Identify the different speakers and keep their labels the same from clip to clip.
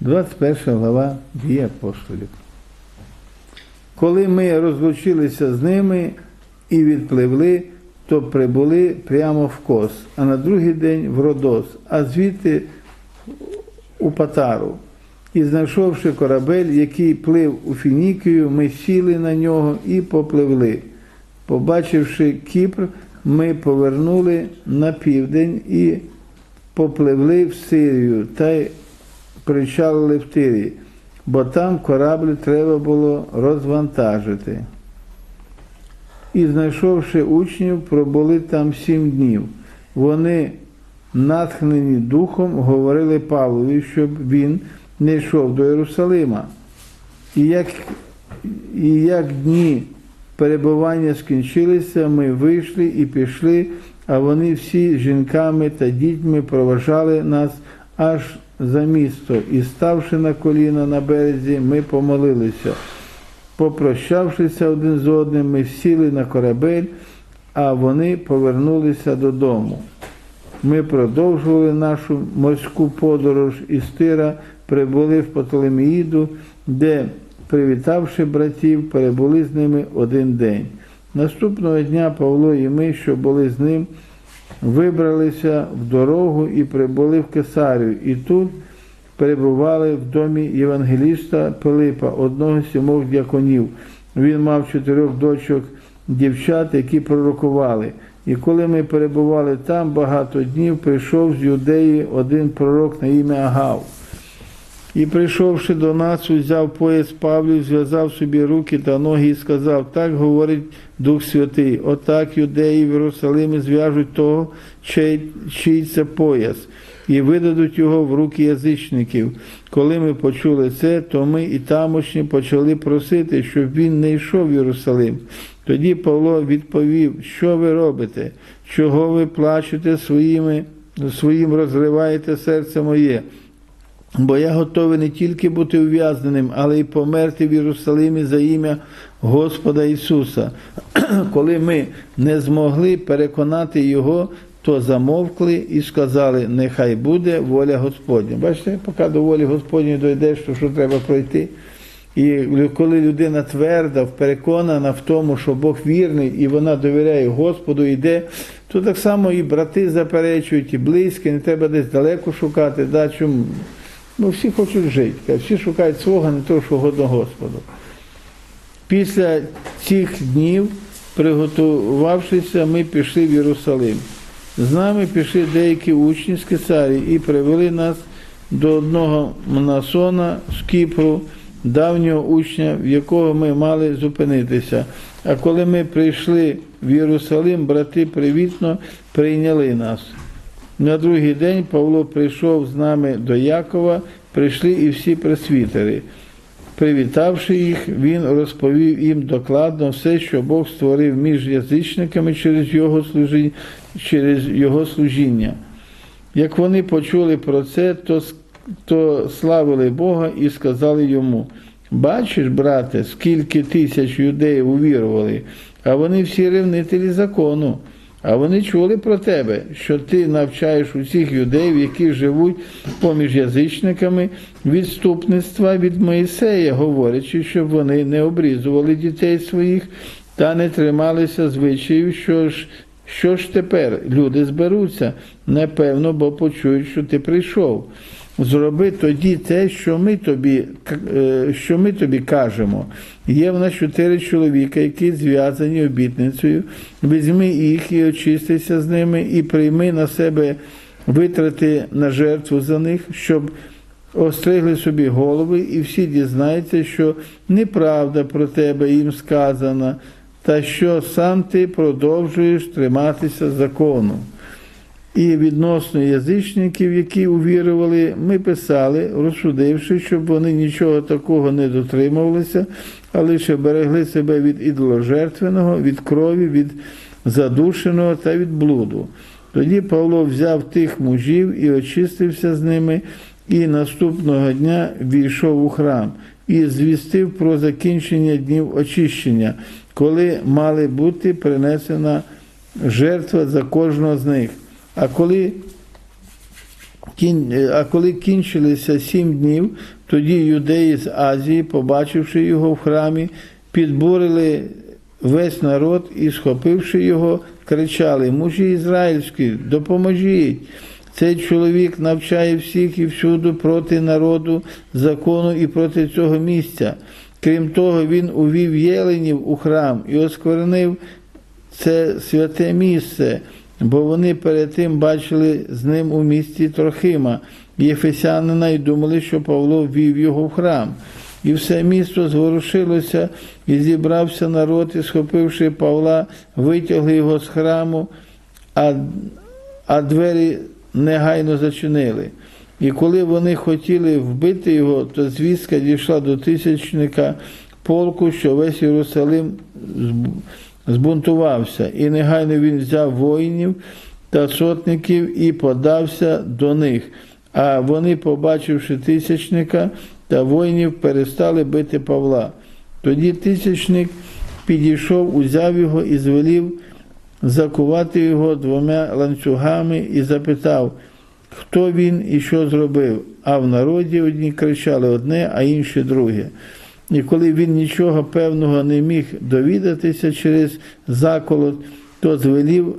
Speaker 1: 21 глава дії апостолів. Коли ми розлучилися з ними і відпливли, то прибули прямо в Кос, а на другий день в Родос, а звідти у Патару. І знайшовши корабель, який плив у Фінікію, ми сіли на нього і попливли. Побачивши Кіпр, ми повернули на південь і попливли в Сирію та й причалили в Тирі, бо там корабль треба було розвантажити. І, знайшовши учнів, пробули там сім днів. Вони, натхнені духом, говорили Павлові, щоб він не йшов до Єрусалима. І як, і як дні перебування скінчилися, ми вийшли і пішли, а вони всі жінками та дітьми проважали нас аж за місто, і, ставши на коліна на березі, ми помолилися. Попрощавшися один з одним, ми сіли на корабель, а вони повернулися додому. Ми продовжували нашу морську подорож із Тира, прибули в Птолеміїду, де, привітавши братів, перебули з ними один день. Наступного дня Павло і ми, що були з ним, вибралися в дорогу і прибули в Кесарію. І тут перебували в домі євангеліста Пилипа, одного з сімох дяконів. Він мав чотирьох дочок дівчат, які пророкували. І коли ми перебували там багато днів, прийшов з юдеї один пророк на ім'я Агав. І прийшовши до нас, узяв пояс Павлів, зв'язав собі руки та ноги і сказав, так говорить Дух Святий, отак юдеї в Єрусалимі зв'яжуть того, чий, чий це пояс, і видадуть його в руки язичників. Коли ми почули це, то ми і тамошні почали просити, щоб він не йшов в Єрусалим. Тоді Павло відповів, що ви робите, чого ви плачете своїми, своїм розриваєте серце моє. Бо я готовий не тільки бути ув'язненим, але й померти в Єрусалимі за ім'я Господа Ісуса. Коли ми не змогли переконати Його, то замовкли і сказали, нехай буде воля Господня. Бачите, поки до волі Господньої дойдеш, то що треба пройти. І коли людина тверда, переконана в тому, що Бог вірний, і вона довіряє Господу, йде, то так само і брати заперечують, і близькі, не треба десь далеко шукати. Да, чому? Ну, всі хочуть жити, всі шукають свого, не того, що годно Господу. Після цих днів, приготувавшися, ми пішли в Єрусалим. З нами пішли деякі учні з Кесарії і привели нас до одного Мнасона з Кіпру, давнього учня, в якого ми мали зупинитися. А коли ми прийшли в Єрусалим, брати привітно прийняли нас. На другий день Павло прийшов з нами до Якова, прийшли і всі пресвітери. Привітавши їх, він розповів їм докладно все, що Бог створив між язичниками через його служіння, через його служіння. Як вони почули про це, то, то славили Бога і сказали йому: Бачиш, брате, скільки тисяч юдеїв увірували, а вони всі ревнителі закону. А вони чули про тебе, що ти навчаєш усіх юдеїв, які живуть поміж язичниками, відступництва від Моїсея, говорячи, щоб вони не обрізували дітей своїх та не трималися звичаїв, що ж, що ж тепер люди зберуться, непевно, бо почують, що ти прийшов. Зроби тоді те, що ми тобі е, що ми тобі кажемо. Є в нас чотири чоловіка, які зв'язані обітницею. Візьми їх і очистися з ними, і прийми на себе витрати на жертву за них, щоб остригли собі голови, і всі дізнаються, що неправда про тебе їм сказана, та що сам ти продовжуєш триматися закону. І відносно язичників, які увірували, ми писали, розсудивши, щоб вони нічого такого не дотримувалися, а лише берегли себе від ідоложертвеного, від крові, від задушеного та від блуду. Тоді Павло взяв тих мужів і очистився з ними, і наступного дня війшов у храм і звістив про закінчення днів очищення, коли мали бути принесена жертва за кожного з них. А коли А коли кінчилися сім днів, тоді юдеї з Азії, побачивши його в храмі, підбурили весь народ і, схопивши його, кричали: Мужі ізраїльські, допоможіть! Цей чоловік навчає всіх і всюди проти народу, закону і проти цього місця. Крім того, він увів єленів у храм і осквернив це святе місце, бо вони перед тим бачили з ним у місті Трохима, Єфесянина, і думали, що Павло ввів його в храм. І все місто зворушилося, і зібрався народ, і схопивши Павла, витягли його з храму, а, а двері негайно зачинили. І коли вони хотіли вбити його, то звістка дійшла до тисячника полку, що весь Єрусалим збунтувався, і негайно він взяв воїнів та сотників і подався до них. А вони, побачивши тисячника та воїнів, перестали бити Павла. Тоді тисячник підійшов, узяв його і звелів закувати його двома ланцюгами і запитав, хто він і що зробив. А в народі одні кричали одне, а інші друге. І коли він нічого певного не міг довідатися через заколот, то звелів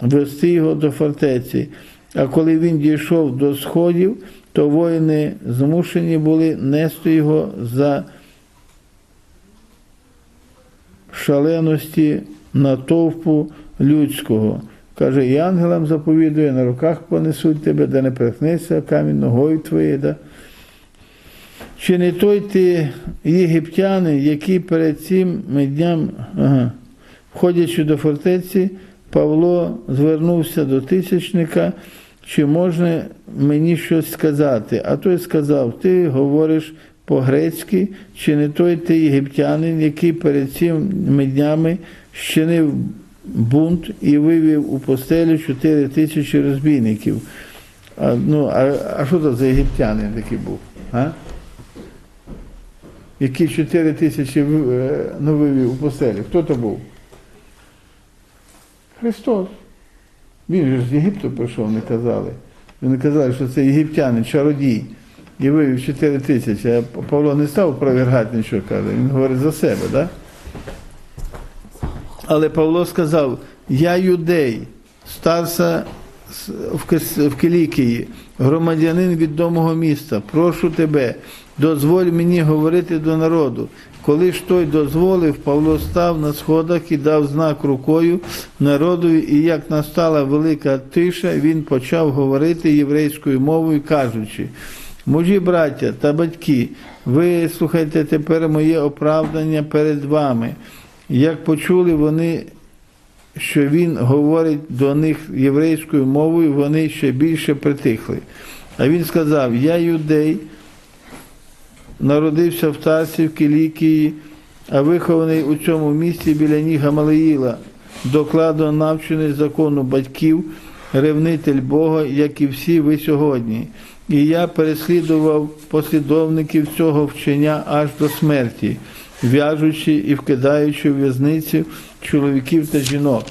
Speaker 1: вести його до фортеці. А коли він дійшов до сходів, то воїни змушені були нести його за шаленості натовпу людського. Каже, і ангелам заповідує, на руках понесуть тебе, де не перехнеться камінь ногою твоєю. Чи не той ти єгиптянин, який перед цим дням, ага, входячи до фортеці, Павло звернувся до тисячника, чи можна мені щось сказати? А той сказав: Ти говориш по-грецьки, чи не той ти єгиптянин, який перед цими днями щинив бунт і вивів у постелю чотири тисячі розбійників. А, ну, а, а що це за єгиптянин такий був? А? Який чотири тисячі е, ну, вивів у постелю? Хто то був? Христос. Він же з Єгипту прийшов, не казали. Вони казали, що це єгиптянин, чародій. І вивів 4 тисячі. А Павло не став опровергати нічого, каже. Він говорить за себе, так? Да? Але Павло сказав: Я юдей, Кис- в Килікії, громадянин відомого міста, прошу тебе, дозволь мені говорити до народу. Коли ж той дозволив, Павло став на сходах і дав знак рукою народові, і як настала велика тиша, він почав говорити єврейською мовою, кажучи. Мужі браття та батьки, ви слухайте тепер моє оправдання перед вами. Як почули вони, що він говорить до них єврейською мовою, вони ще більше притихли. А він сказав: Я юдей, народився в Тарсі, в Кілікії, а вихований у цьому місті біля ніг Гамалеїла, докладно навчений закону батьків, ревнитель Бога, як і всі ви сьогодні. І я переслідував послідовників цього вчення аж до смерті, в'яжучи і вкидаючи в в'язницю чоловіків та жінок.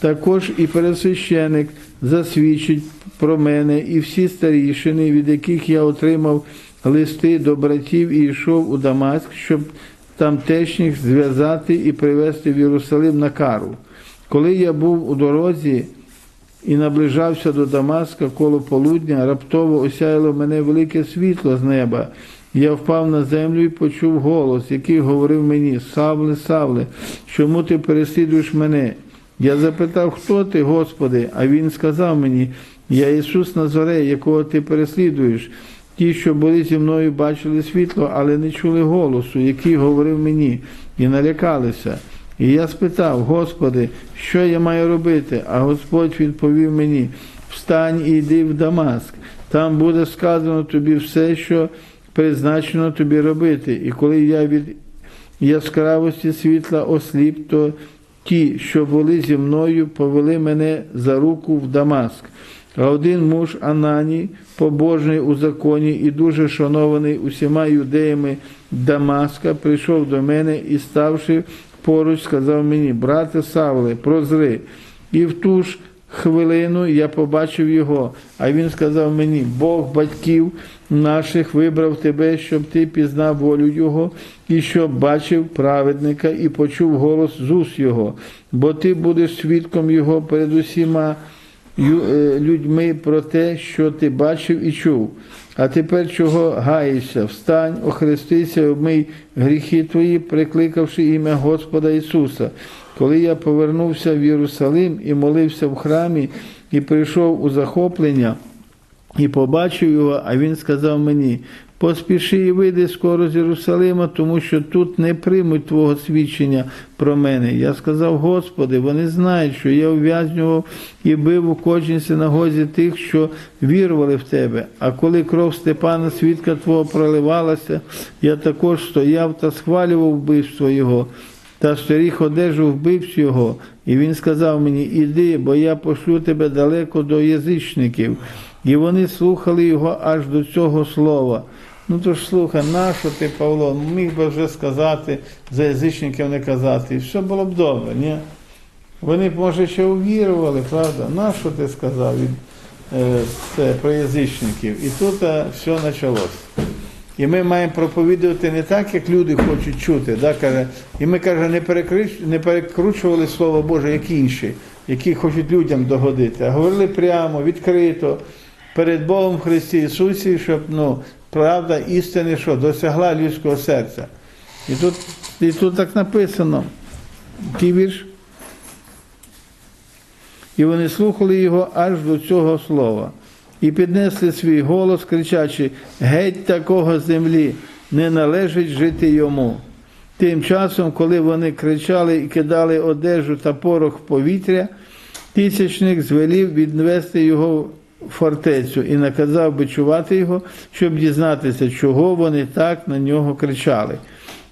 Speaker 1: Також і пересвященик засвідчить про мене і всі старішини, від яких я отримав листи до братів і йшов у Дамаск, щоб тамтешніх зв'язати і привезти в Єрусалим на кару. Коли я був у дорозі і наближався до Дамаска коло полудня, раптово осяяло мене велике світло з неба. Я впав на землю і почув голос, який говорив мені: Савле, Савле, чому ти переслідуєш мене? Я запитав, хто ти, Господи, а він сказав мені, я Ісус Назарей, якого ти переслідуєш. Ті, що були зі мною, бачили світло, але не чули голосу, який говорив мені, і налякалися. І я спитав, Господи, що я маю робити? А Господь відповів мені: встань і йди в Дамаск, там буде сказано тобі все, що призначено тобі робити. І коли я від яскравості світла осліп, то ті, що були зі мною, повели мене за руку в Дамаск. А один муж Ананій, побожний у законі і дуже шанований усіма юдеями Дамаска, прийшов до мене і, ставши поруч, сказав мені, брате Савле, прозри. І в ту ж хвилину я побачив його, а він сказав мені: Бог батьків наших вибрав тебе, щоб ти пізнав волю Його, і щоб бачив праведника і почув голос з уст Його, бо ти будеш свідком Його перед усіма е, людьми про те, що ти бачив і чув. А тепер чого гаєшся? Встань, охрестися, обмий гріхи твої, прикликавши ім'я Господа Ісуса. Коли я повернувся в Єрусалим і молився в храмі, і прийшов у захоплення, і побачив його, а він сказав мені: поспіши і вийди скоро з Єрусалима, тому що тут не приймуть твого свідчення про мене. Я сказав, Господи, вони знають, що я ув'язнював і бив у кожній синагозі тих, що вірували в тебе. А коли кров Степана, свідка Твого проливалася, я також стояв та схвалював вбивство його. Та сторіг одежу вбивць його, і він сказав мені: Іди, бо я пошлю тебе далеко до язичників. І вони слухали його аж до цього слова. Ну то ж слухай, нащо ти, Павло, міг би вже сказати, за язичників не казати, і все було б добре, ні? Вони б, може, ще увірували, правда? Нащо ти сказав е, це, про язичників? І тут е, все почалось. І ми маємо проповідувати не так, як люди хочуть чути. Да, каже, і ми каже, не, перекрич, не перекручували Слово Боже, як інші, які хочуть людям догодити, а говорили прямо, відкрито, перед Богом в Христі Ісусі, щоб ну, правда істини що, досягла людського серця. І тут, і тут так написано. Який вірш? І вони слухали його аж до цього слова. І піднесли свій голос, кричачи: Геть такого землі, не належить жити йому. Тим часом, коли вони кричали і кидали одежу та порох в повітря, тисячник звелів відвести його фортецю і наказав бичувати його, щоб дізнатися, чого вони так на нього кричали.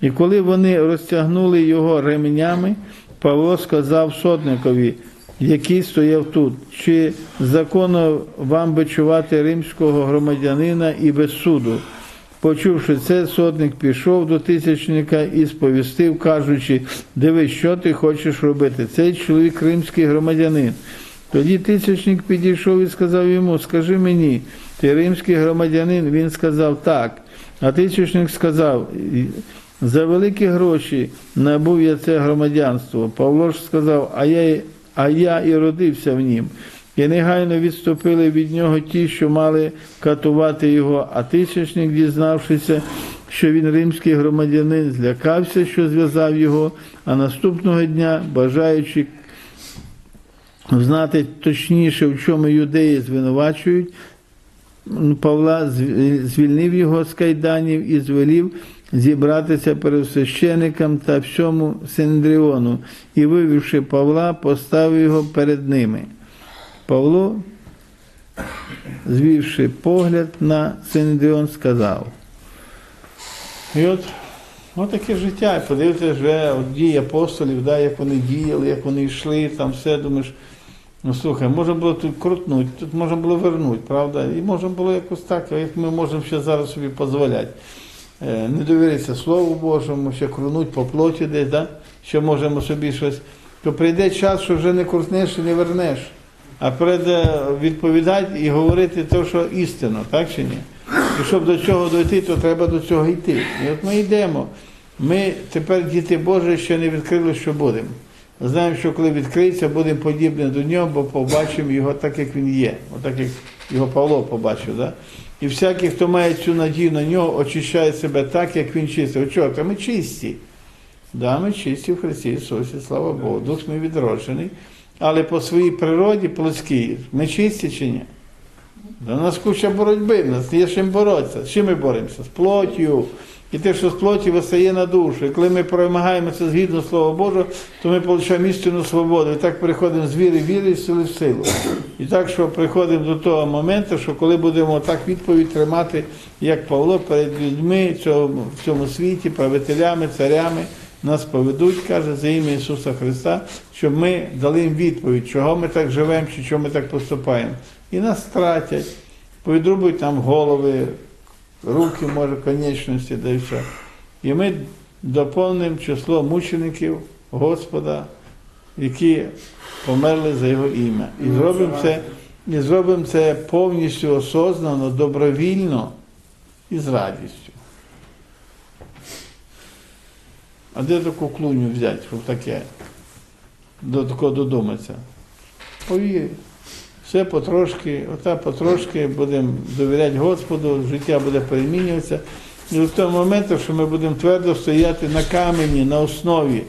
Speaker 1: І коли вони розтягнули його ременями, Павло сказав сотникові, який стояв тут, чи законно вам бичувати римського громадянина і без суду. Почувши це, сотник пішов до тисячника і сповістив, кажучи, дивись, що ти хочеш робити. Цей чоловік римський громадянин. Тоді тисячник підійшов і сказав йому, скажи мені, ти римський громадянин? Він сказав так. А тисячник сказав, за великі гроші набув я це громадянство. Павло ж сказав, а я, а я і родився в нім. І негайно відступили від нього ті, що мали катувати його, а тисячник, дізнавшися, що він римський громадянин, злякався, що зв'язав його, а наступного дня, бажаючи знати точніше, в чому юдеї звинувачують, Павла звільнив його з кайданів і звелів зібратися перед священиком та всьому Синдріону, і, вивівши Павла, поставив його перед ними. Павло, звівши погляд на Синдріон, сказав. І от, от таке життя. Подивіться, вже от дії апостолів, да, як вони діяли, як вони йшли, там все, думаєш. Ну слухай, можна було тут крутнути, тут можна було вернути, правда? І можна було якось так, як ми можемо ще зараз собі дозволяти. Не довіритися Слову Божому, ще крунуть по плоті десь, да? що можемо собі щось. То прийде час, що вже не крутнеш і не вернеш, а прийде відповідати і говорити те, що істинно, так чи ні? І щоб до цього дойти, то треба до цього йти. І от ми йдемо. Ми тепер, діти Божі, ще не відкрили, що будемо. Знаємо, що коли відкриється, будемо подібні до нього, бо побачимо його так, як він є, отак як його Павло побачив. Да? І всякий, хто має цю надію на нього, очищає себе так, як він чистий. Чого? Та ми чисті. Да, ми чисті в Христі Ісусі, слава Богу. Дух ми відроджений. Але по своїй природі плоскій, ми чисті чи ні? До нас куча боротьби, в нас є чим боротися. З чим ми боремося? З плоттю. І те, що з плоті вистає на душу. І коли ми перемагаємо це згідно Слова Божого, то ми отримуємо істинну свободу. І так переходимо з віри віри і сили в силу. І так, що приходимо до того моменту, що коли будемо так відповідь тримати, як Павло, перед людьми в цьому світі, правителями, царями, нас поведуть, каже, за ім'я Ісуса Христа, щоб ми дали їм відповідь, чого ми так живемо, чи чого ми так поступаємо. І нас стратять, повідрубують нам голови руки, може, конечності, да і все. І ми доповнимо число мучеників Господа які померли за його ім'я. І зробимо це, і зробимо це повністю осознано, добровільно і з радістю. А де таку клуню взяти, щоб таке до такого додуматися? Повір. Все потрошки, ота потрошки будемо довіряти Господу, життя буде перемінюватися. І в тому моменті, що ми будемо твердо стояти на камені, на основі,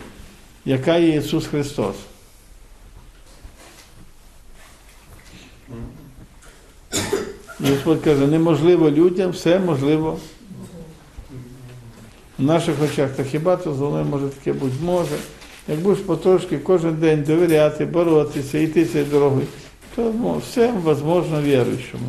Speaker 1: яка є Ісус Христос. Господь каже, неможливо людям, все можливо. В наших очах, та хіба то зло може таке бути може. Як будеш потрошки кожен день довіряти, боротися, йти цією дорогою, то ну, все можливо віруючому.